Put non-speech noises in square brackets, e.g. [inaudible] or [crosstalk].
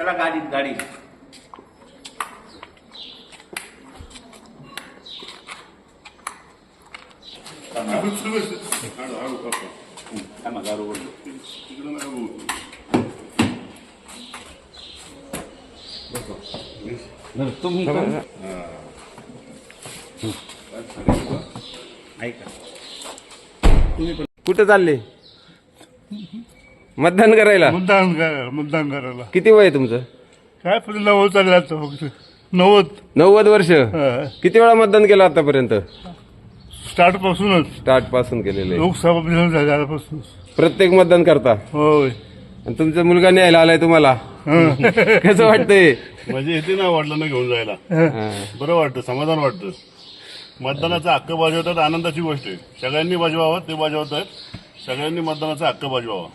चला गाडीत गाडी. थांबा, गारू ऐका कुठे चालले? मतदान करायला? मतदान करायला मतदान करायला. किती वय आहे तुमचं? काय पण नव्वद चाललं आता फक्त. नव्वद. नव्वद वर्ष? किती वेळा मतदान केलं आतापर्यंत? स्टार्ट पासूनच. स्टार्टपासून केलेलं आहे. लोकसभा झाल्यापासून प्रत्येक मतदान करता? होय. आणि तुमचा मुलगा न्यायला आलाय तुम्हाला? [laughs] कसं वाटतंय? म्हणजे येते ना वडिलांना घेऊन जायला. हा. बरं वाटतं समाधान वाटतं. मतदानाचा हक्क बजावतात आनंदाची गोष्ट आहे. सगळ्यांनी बजवावं ते बजावत आहेत सगळ्यांनी मतदानाचा हक्क बजवावा.